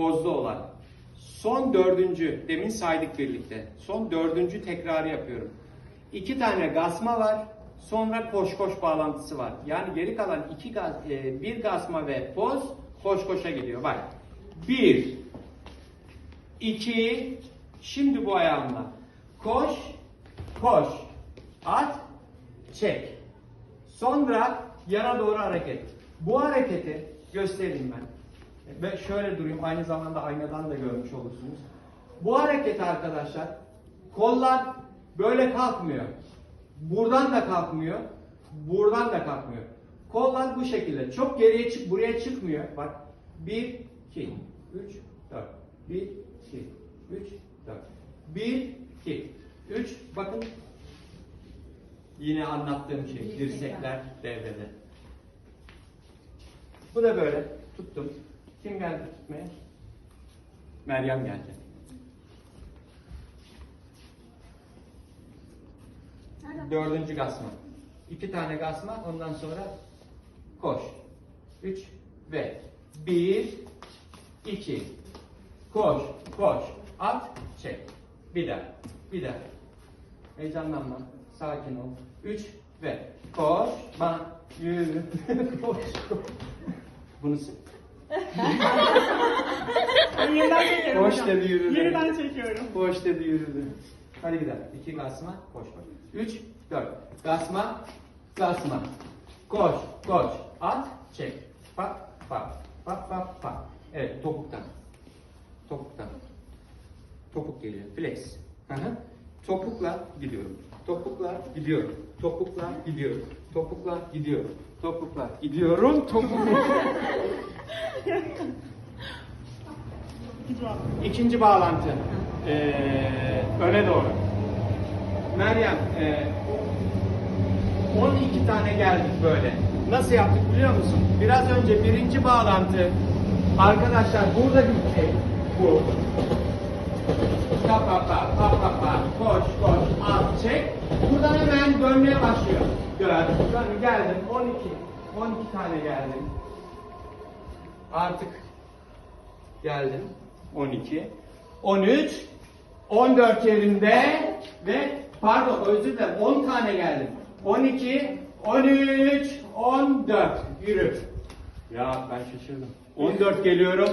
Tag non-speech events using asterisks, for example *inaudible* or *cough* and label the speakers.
Speaker 1: pozlu olan. Son dördüncü, demin saydık birlikte. Son dördüncü tekrarı yapıyorum. İki tane gasma var. Sonra koş koş bağlantısı var. Yani geri kalan iki gaz, e, bir gasma ve poz koş koşa gidiyor. Bak. Bir, iki, şimdi bu ayağımla. Koş, koş, at, çek. Sonra yana doğru hareket. Bu hareketi göstereyim ben. Ve şöyle durayım aynı zamanda aynadan da görmüş olursunuz. Bu hareket arkadaşlar kollar böyle kalkmıyor. Buradan da kalkmıyor. Buradan da kalkmıyor. Kollar bu şekilde. Çok geriye çık buraya çıkmıyor. Bak 1 2 3 4 1 2 3 4 1 2 3 bakın Yine anlattığım şey dirsekler devrede. Bu da böyle tuttum. Kim geldi tutmaya? Meryem geldi. Dördüncü gasma. İki tane gasma ondan sonra koş. Üç ve bir, iki, koş, koş, at, çek. Bir daha, bir daha. Heyecanlanma, sakin ol. Üç ve koş, ma, yürü, *laughs* koş, koş. Bunu sık. *laughs*
Speaker 2: Yeniden çekiyorum
Speaker 1: Koş
Speaker 2: hocam.
Speaker 1: dedi, yürü dedi.
Speaker 2: Yeniden çekiyorum.
Speaker 1: Koş dedi yürüdü. Hadi gidelim. İki gasma, koş koş. Üç, dört. Gasma, gasma. Koş, koş. At, çek. Bak, bak. Bak, bak, bak. Evet, topuktan. Topuktan. Topuk geliyor. Flex. Hı hı. Topukla gidiyorum. Topukla gidiyorum. Topukla gidiyorum. Topukla gidiyorum. Topukla gidiyorum. Topukla. *laughs* İkinci bağlantı. Ee, öne doğru. Meryem, e, 12 tane geldik böyle. Nasıl yaptık biliyor musun? Biraz önce birinci bağlantı arkadaşlar burada bitti. Bu. Pa pa pa pa pa pa koş koş at çek. Buradan hemen dönmeye başlıyor. Dön. Dön geldim 12. 12 tane geldim. Artık geldim. 12, 13, 14 yerinde ve pardon özür dilerim 10 tane geldim. 12, 13, 14 yürü. Ya ben şaşırdım. 14 geliyorum.